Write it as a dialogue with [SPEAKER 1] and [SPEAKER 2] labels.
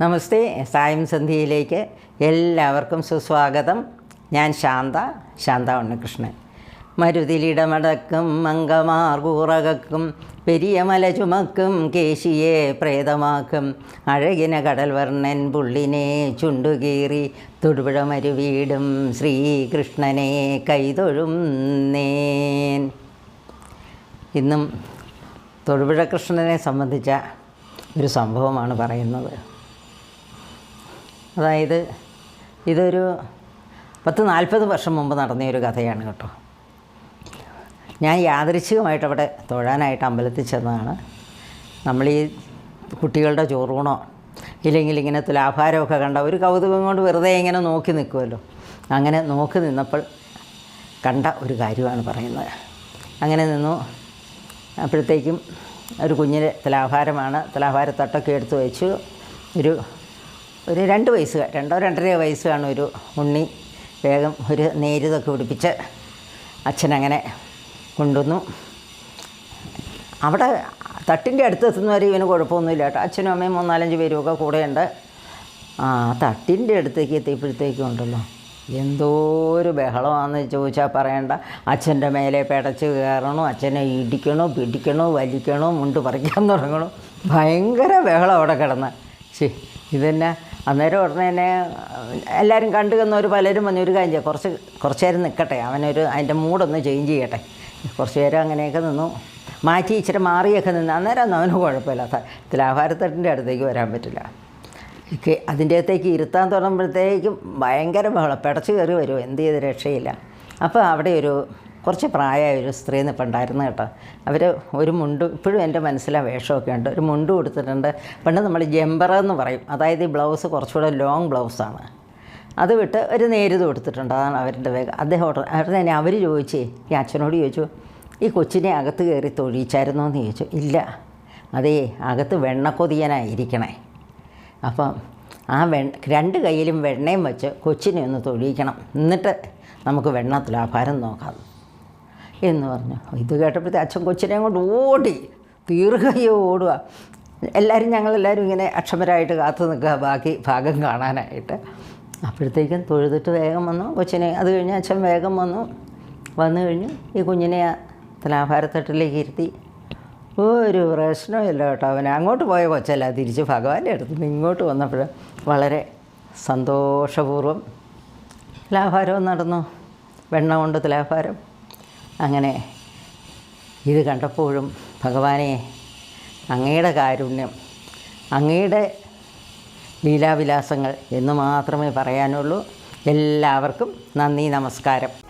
[SPEAKER 1] നമസ്തേ സായം സന്ധ്യയിലേക്ക് എല്ലാവർക്കും സുസ്വാഗതം. ഞാൻ ശാന്ത ശാന്ത ഉണ്ണികൃഷ്ണൻ. മരുതിലിടമടക്കും മങ്കമാർകൂറകക്കും പെരിയ മല ചുമക്കും കേശിയെ പ്രേതമാക്കും. അഴകിന കടൽവർണൻ പുള്ളിനെ ചുണ്ടുകീറി തൊടുപുഴ മരുവീടും ശ്രീകൃഷ്ണനെ കൈതൊഴും നേൻ ഇന്നും തൊടുപുഴ കൃഷ്ണനെ സംബന്ധിച്ച ഒരു സംഭവമാണ് പറയുന്നത്. അതായത് ഇതൊരു പത്ത് നാൽപ്പത് വർഷം മുമ്പ് നടന്ന ഒരു കഥയാണ് കേട്ടോ. ഞാൻ യാദൃച്ഛികമായിട്ട് അവിടെ തൊഴാനായിട്ട് അമ്പലത്തിൽ ചെന്നതാണ്. നമ്മൾ ഈ കുട്ടികളുടെ ചോറൂണോ ഇല്ലെങ്കിൽ ഇങ്ങനെ തുലാഭാരമൊക്കെ കണ്ട ഒരു കൗതുകം കൊണ്ട് വെറുതെ ഇങ്ങനെ നോക്കി നിൽക്കുമല്ലോ അങ്ങനെ നോക്കി നിന്നപ്പോൾ കണ്ട ഒരു കാര്യമാണ് പറയുന്നത്. അങ്ങനെ നിന്നു. അപ്പോഴത്തേക്കും ഒരു കുഞ്ഞിന് തുലാഭാരമാണ് തുലാഭാരത്തട്ടൊക്കെ എടുത്തു വെച്ചു. ഒരു ഒരു രണ്ട് വയസ്സ് രണ്ടോ രണ്ടര വയസ്സാണ് ഒരു ഉണ്ണി വേഗം ഒരു നേരിതൊക്കെ പിടിപ്പിച്ച് അച്ഛനങ്ങനെ കൊണ്ടുവന്നു. അവിടെ തട്ടിന്റെ അടുത്ത് എത്തുന്നവരെ ഇവന് കുഴപ്പമൊന്നുമില്ല കേട്ടോ. അച്ഛനും അമ്മയും മൂന്നാലഞ്ച് പേരുമൊക്കെ കൂടെയുണ്ട്. ആ തട്ടിന്റെ അടുത്തേക്ക് എത്തിയപ്പോഴത്തേക്കും ഉണ്ടല്ലോ. എന്തോ ഒരു ബഹളമാണെന്ന് ചോദിച്ചാൽ പറയണ്ട. അച്ഛന്റെ മേലെ പിടച്ച് കയറണോ അച്ഛനെ ഇടിക്കണോ പിടിക്കണോ വലിക്കണോ മുണ്ട് പറിക്കാൻ തുടങ്ങണോ. ഭയങ്കര ബഹളം അവിടെ കിടന്ന്. ശരി ഇതന്നെ? അന്നേരം ഉടനെ തന്നെ എല്ലാവരും കണ്ടു ഒരു പലരും വന്ന്. ഒരു കാര്യം ചെയ്യാം കുറച്ച് കുറച്ച് നേരം നിൽക്കട്ടെ അവനൊരു അതിന്റെ മൂടൊന്ന് ചേഞ്ച് ചെയ്യട്ടെ. കുറച്ച് നേരം അങ്ങനെയൊക്കെ നിന്നു. മാറ്റി ഇച്ചിരി മാറിയൊക്കെ നിന്ന്. അന്നേരം അവന് കുഴപ്പമില്ല. തുലാഭാരത്തട്ടിന്റെ അടുത്തേക്ക് വരാൻ പറ്റില്ല. അതിന്റെ അകത്തേക്ക് ഇരുത്താൻ തുടങ്ങുമ്പോഴത്തേക്കും ഭയങ്കര ബഹളം. പിടച്ചു കയറി വരുമോ എന്ത് ചെയ്ത് രക്ഷയില്ല. അപ്പോൾ അവിടെ ഒരു കുറച്ച് പ്രായമായ ഒരു സ്ത്രീ നിൽപ്പുണ്ടായിരുന്നു കേട്ടോ. അവർ ഒരു മുണ്ട് ഇപ്പോഴും എന്റെ മനസ്സിലാ വേഷമൊക്കെ ഉണ്ട്. ഒരു മുണ്ട് കൊടുത്തിട്ടുണ്ട്. പണ്ട് നമ്മൾ ജമ്പർ എന്ന് പറയും. അതായത് ഈ ബ്ലൗസ് കുറച്ചുകൂടെ ലോങ് ബ്ലൗസാണ് അത് വിട്ട് ഒരു നേരിത് കൊടുത്തിട്ടുണ്ട്. അതാണ് അവരുടെ വേഗം അദ്ദേഹം ഓർഡർ അവർ തന്നെ അവർ ചോദിച്ചേ ഈ അച്ഛനോട് ചോദിച്ചു ഈ കൊച്ചിനെ അകത്ത് കയറി തൊഴിച്ചായിരുന്നോ? എന്ന് ചോദിച്ചു. ഇല്ല. അതേ അകത്ത് വെണ്ണക്കൊതിയനായിരിക്കണേ അപ്പം ആ വെ രണ്ട് കയ്യിലും വെണ്ണയും വെച്ച് കൊച്ചിനെ ഒന്ന് തൊഴിയിക്കണം. എന്നിട്ട് നമുക്ക് വെണ്ണ തുലാഭാരം നോക്കാം. എന്ന് പറഞ്ഞു. ഇത് കേട്ടപ്പോഴത്തെ അച്ഛൻ കൊച്ചിനെയും കൊണ്ട് ഓടി ദീർഘയോ ഓടുക. എല്ലാവരും ഞങ്ങളെല്ലാവരും ഇങ്ങനെ അക്ഷമരായിട്ട് കാത്തു നിൽക്കുക ബാക്കി ഭാഗം കാണാനായിട്ട്. അപ്പോഴത്തേക്കും തൊഴുതിട്ട് വേഗം വന്നു. കൊച്ചിനെ അത് കഴിഞ്ഞ് അച്ഛൻ വേഗം വന്നു. വന്നു കഴിഞ്ഞ് ഈ കുഞ്ഞിനെ തുലാഭാരത്തട്ടിലേക്ക് ഇരുത്തി. ഒരു പ്രശ്നമില്ല കേട്ടോ അവൻ അങ്ങോട്ട് പോയ കൊച്ചല്ല തിരിച്ച് ഭഗവാന്റെ അടുത്ത് നിന്ന് ഇങ്ങോട്ട് വന്നപ്പോൾ വളരെ സന്തോഷപൂർവം ലാഭാരവും നടന്നു. വെണ്ണ കൊണ്ട് തുലാഭാരം. അങ്ങനെ ഇത് കണ്ടപ്പോഴും ഭഗവാനെ അങ്ങയുടെ കാരുണ്യം അങ്ങയുടെ ലീലാവിലാസങ്ങൾ എന്ന് മാത്രമേ പറയാനുള്ളൂ. എല്ലാവർക്കും നന്ദി നമസ്കാരം.